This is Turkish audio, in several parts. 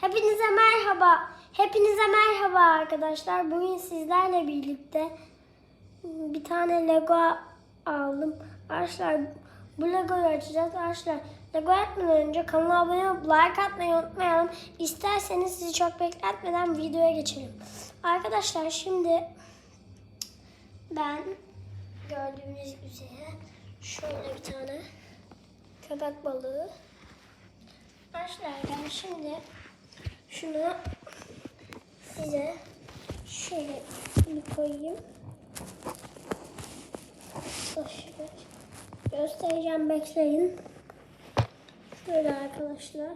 Hepinize merhaba. Hepinize merhaba arkadaşlar. Bugün sizlerle birlikte bir tane Lego aldım. Arkadaşlar bu Lego'yu açacağız. Arkadaşlar Lego açmadan önce kanala abone olup like atmayı unutmayalım. İsterseniz sizi çok bekletmeden videoya geçelim. Arkadaşlar şimdi ben gördüğünüz üzere şöyle bir tane köpek balığı Arkadaşlar ben şimdi şunu size şöyle koyayım. Göstereceğim bekleyin. Şöyle arkadaşlar.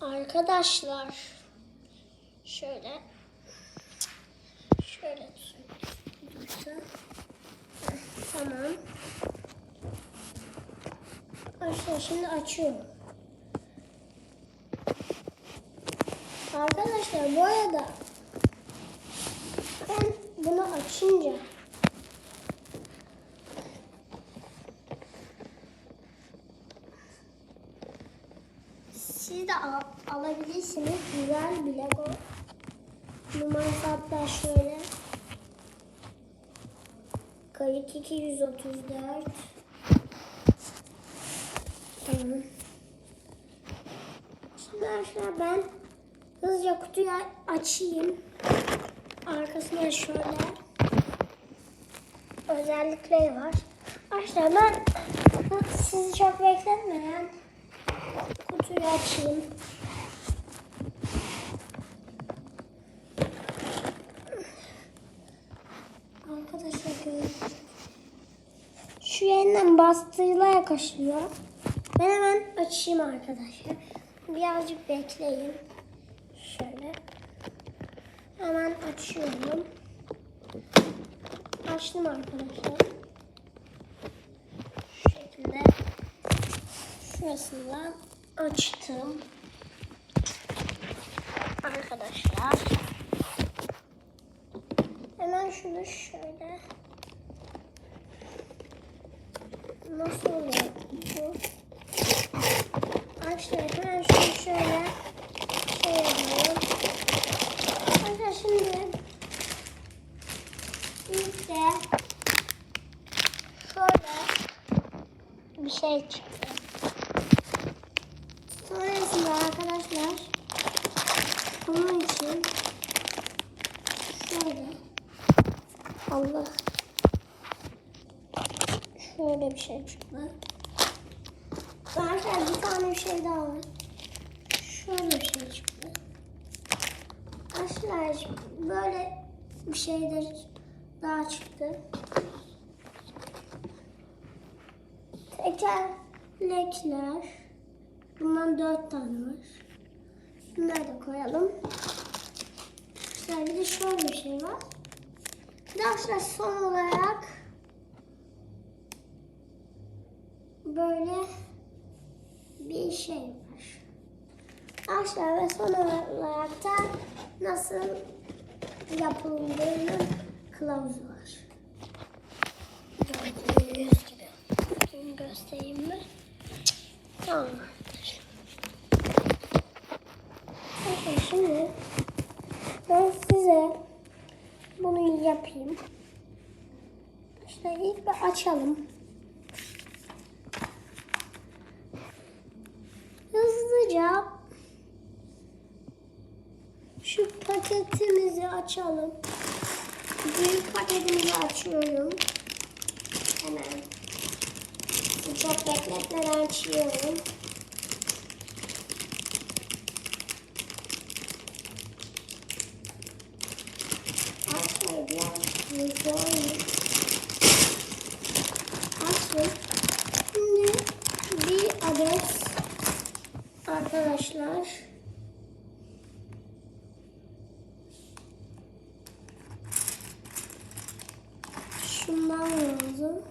Arkadaşlar şöyle şöyle. Heh, Tamam. Arkadaşlar şimdi açıyorum. Arkadaşlar bu arada ben bunu açınca siz de al, alabilirsiniz. Güzel bir Lego. Numarası hatta şöyle. Kayıt 234. Tamam. Şimdi arkadaşlar ben hızlıca kutuyu açayım. Arkasında şöyle özellikleri var. Arkadaşlar ben sizi çok bekletmeden kutuyu açayım. Arkadaşlar. Şu yeniden bastırarak açılıyor. Ben hemen açayım arkadaşlar. Birazcık bekleyin. Şöyle. Hemen açıyorum. Açtım arkadaşlar. Şu şekilde. Şurasından açtım. Arkadaşlar. Hemen şunu şöyle. Nasıl oluyor? Arkadaşlar hemen şunu şöyle şey yapıyorum. Arkadaşlar şimdi ilk de şöyle bir şey çıktı. Sonrasında arkadaşlar bunun için şöyle Allah şöyle bir şey çıktı. Arkadaşlar bir tane şey daha var. Şöyle bir şey çıktı. Arkadaşlar böyle bir şeyler daha çıktı. Tekerlekler. Bundan dört tane var. Bunları da koyalım. Arkadaşlar bir de şöyle bir şey var. Arkadaşlar son olarak böyle bir şey var. Arkadaşlar ve son olarak da nasıl yapıldığını kılavuzu var. Göstereyim mi? Tamam arkadaşlar. Bakın şimdi ben size bunu yapayım. İşte ilk bir açalım. Hızlıca şu paketimizi açalım. Büyük paketimizi açıyorum. Hemen. Çok bekletmeden açıyorum. Arkadaşlar biraz hızlı oynayayım. Açtım. Şimdi bir adet arkadaşlar şundan lazım.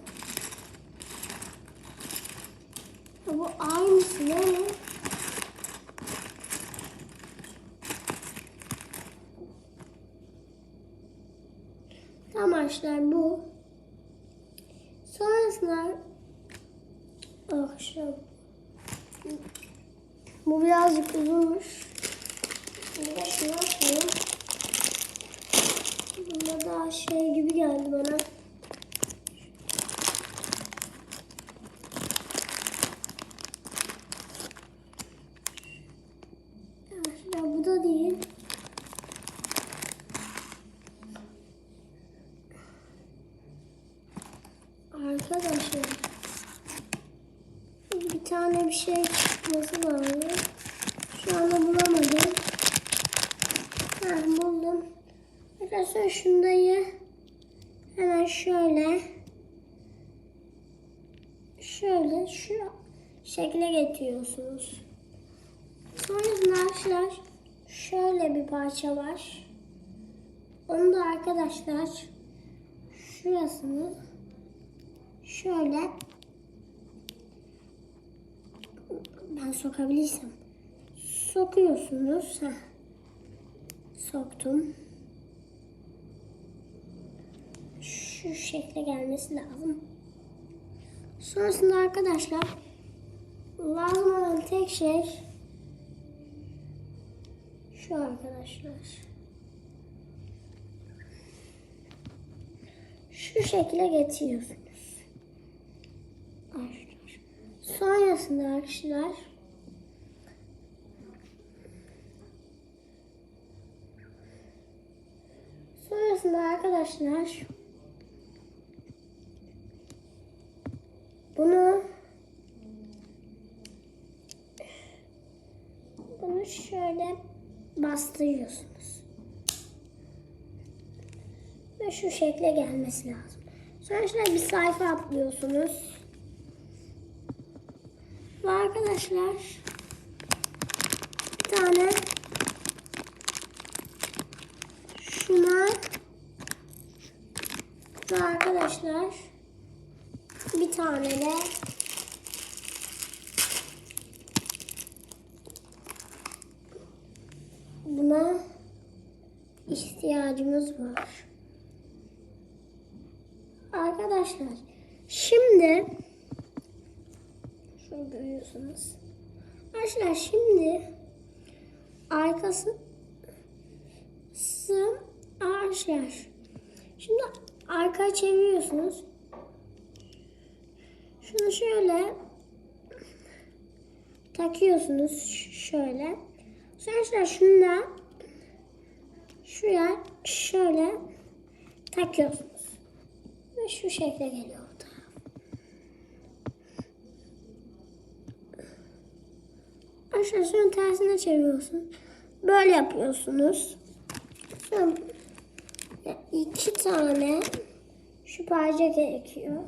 Ya Bu aynısı değil mi? Tamam arkadaşlar bu. Sonrasında oh şu Bu birazcık uzunmuş. Şimdi şunu. Bunda şey gibi geldi bana. Arkadaşlar bu da değil. Arkadaşlar bir tane bir şey çıkması lazım. Şu anda bulamadım. Ha, buldum. Arkadaşlar şundayı hemen şöyle şöyle şu şekle getiriyorsunuz. Sonrasında arkadaşlar şöyle bir parça var. Onu da arkadaşlar şurasını şöyle ben sokabilirsem sokuyorsunuz. Heh. Soktum. Şu şekle gelmesi lazım. Sonrasında arkadaşlar lazım olan tek şey şu arkadaşlar. Şu şekle getiriyorsunuz. Arkadaşlar. Sonrasında arkadaşlar Sonrasında arkadaşlar bunu bunu şöyle bastırıyorsunuz. Ve şu şekle gelmesi lazım. Sonra bir sayfa atlıyorsunuz. Arkadaşlar bir tane şuna ve arkadaşlar bir tane de buna ihtiyacımız var. Arkadaşlar şimdi şöyle görüyorsunuz. Arkadaşlar şimdi arkası sı arkadaşlar şimdi arkaya çeviriyorsunuz. Şunu şöyle takıyorsunuz şöyle. Sonra şunu da şuraya şöyle takıyorsunuz. Ve şu şekle geliyor sonra tersine çeviriyorsunuz. Böyle yapıyorsunuz. Sonra iki tane şu parça gerekiyor.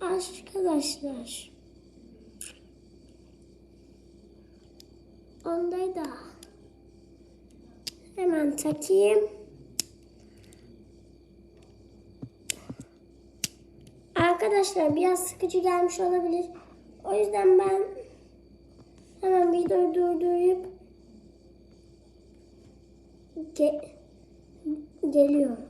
Arkadaşlar. Ondayı da hemen takayım. Arkadaşlar biraz sıkıcı gelmiş olabilir. O yüzden ben hemen videoyu durdurup ge- geliyorum.